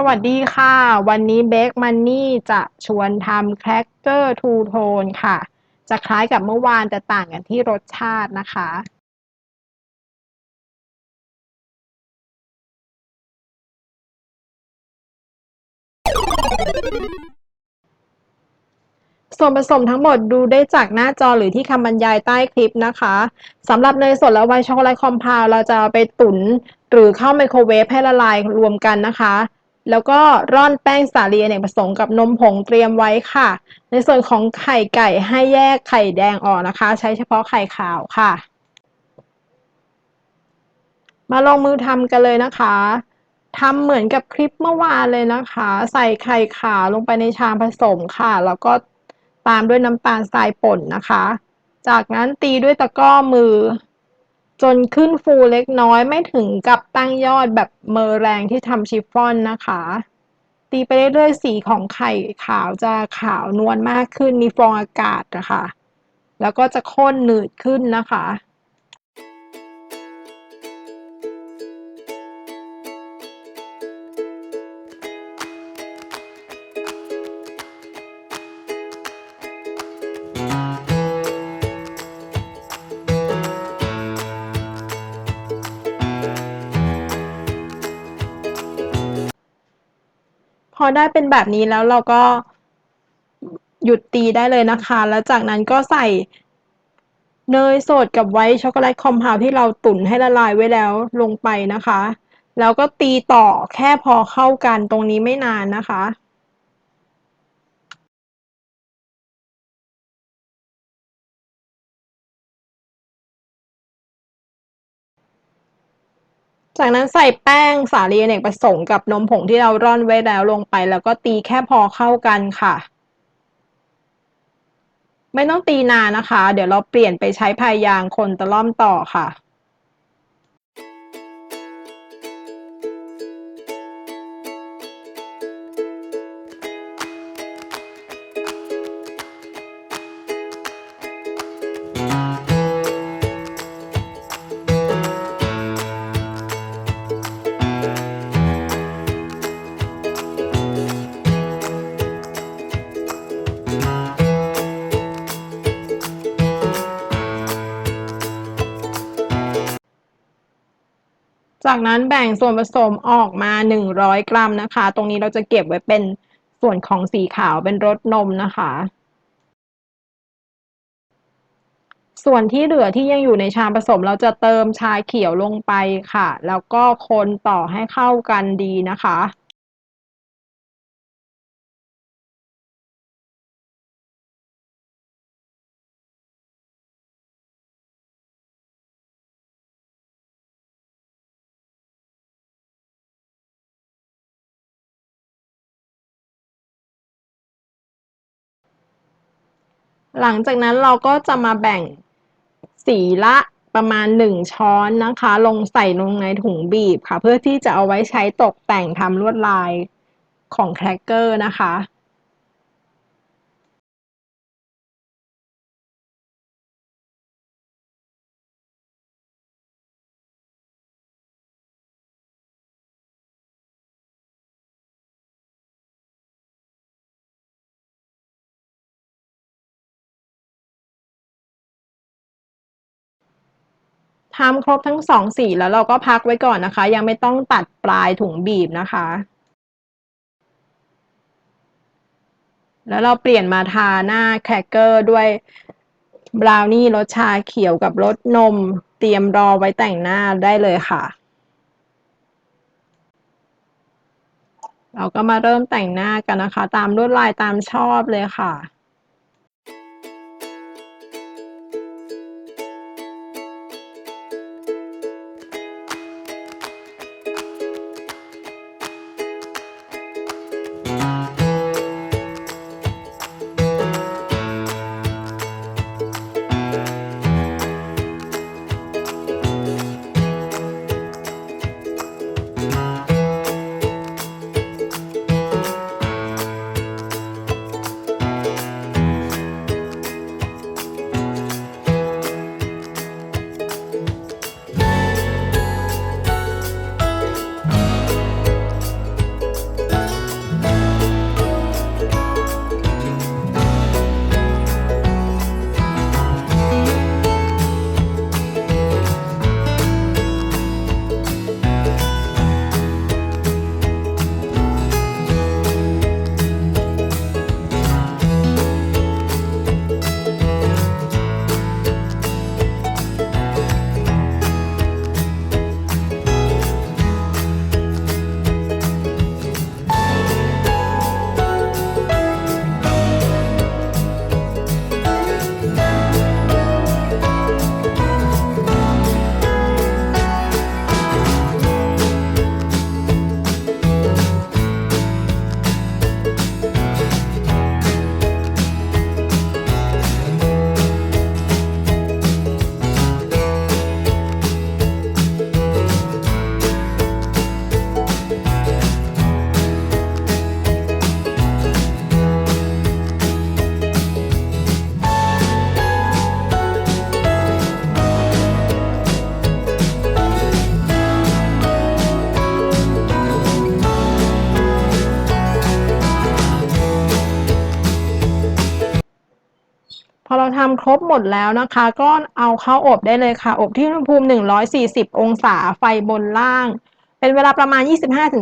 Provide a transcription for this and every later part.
สวัสดีค่ะ วันนี้เบคมันนี่จะชวนทำแครกเกอร์ทูโทนค่ะ จะคล้ายกับเมื่อวานแต่ต่างกันที่รสชาตินะคะ ส่วนผสมทั้งหมดดูได้จากหน้าจอหรือที่คำบรรยายใต้คลิปนะคะสำหรับเนยสดและไวช็อกโกแลตคอมเพลเราจะเอาไปตุ๋นหรือเข้าไมโครเวฟให้ละลายรวมกันนะคะ แล้วก็ร่อนแป้งสาลีอเนกประสงค์กับนมผงเตรียมไว้ค่ะ ในส่วนของไข่ไก่ให้แยกไข่แดงออกนะคะ ใช้เฉพาะไข่ขาวค่ะ มาลงมือทำกันเลยนะคะทำเหมือนกับคลิปเมื่อวานเลยนะคะ ใส่ไข่ขาวลงไปในชามผสมค่ะ แล้วก็ตามด้วยน้ำตาลทรายป่นนะคะ จากนั้นตีด้วยตะกร้อมือ จนขึ้นฟูเล็กน้อยไม่ถึงกับตั้งยอดแบบเมอแรงที่ทำชิฟฟ่อนนะคะ ตีไปเรื่อยๆสีของไข่ขาวจะขาวนวลมากขึ้นมีฟองอากาศนะคะ แล้วก็จะข้นหนืดขึ้นนะคะ พอได้เป็นแบบนี้แล้วเราก็หยุดตีได้เลยนะคะ แล้วจากนั้นก็ใส่เนยสดกับไวท์ช็อกโกแลตคอมเพลที่เราตุ๋นให้ละลายไว้แล้วลงไปนะคะ แล้วก็ตีต่อแค่พอเข้ากันตรงนี้ไม่นานนะคะ จากนั้นใส่แป้งสาลีอเนกประสงค์กับนมผงที่เราร่อนไว้แล้วลงไป แล้วก็ตีแค่พอเข้ากันค่ะ ไม่ต้องตีนานนะคะ เดี๋ยวเราเปลี่ยนไปใช้พายยางคนตะล่อมต่อค่ะ จากนั้นแบ่งส่วนผสมออกมา 100 กรัมนะคะ ตรงนี้เราจะเก็บไว้เป็นส่วนของสีขาวเป็นรสนมนะคะ ส่วนที่เหลือที่ยังอยู่ในชามผสมเราจะเติมชาเขียวลงไปค่ะ แล้วก็คนต่อให้เข้ากันดีนะคะ หลังจากนั้นเราก็จะมาแบ่งสีละประมาณ 1 ช้อนนะคะ ลงใส่ลงในถุงบีบค่ะ เพื่อที่จะเอาไว้ใช้ตกแต่งทำลวดลายของแครกเกอร์นะคะ ทำครบทั้งสองสีแล้วเราก็พักไว้ก่อนนะคะ ยังไม่ต้องตัดปลายถุงบีบนะคะ แล้วเราเปลี่ยนมาทาหน้าแครกเกอร์ด้วยบราวนี่รสชาเขียวกับรสนม เตรียมรอไว้แต่งหน้าได้เลยค่ะ เราก็มาเริ่มแต่งหน้ากันนะคะ ตามลวดลายตามชอบเลยค่ะ ทำครบหมดแล้วนะคะ ก็เอาเข้าอบได้เลยค่ะ อบที่อุณหภูมิ 140 องศาไฟบนล่าง เป็นเวลาประมาณ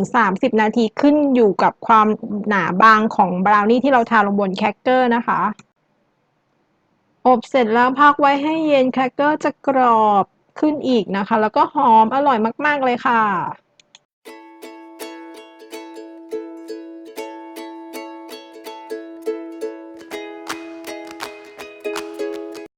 25-30 นาทีขึ้นอยู่กับความหนาบางของบราวนี่ที่เราทาลงบนแครกเกอร์นะคะ อบเสร็จแล้วพักไว้ให้เย็นแครกเกอร์จะกรอบขึ้นอีกนะคะ แล้วก็หอมอร่อยมาก ๆ เลยค่ะ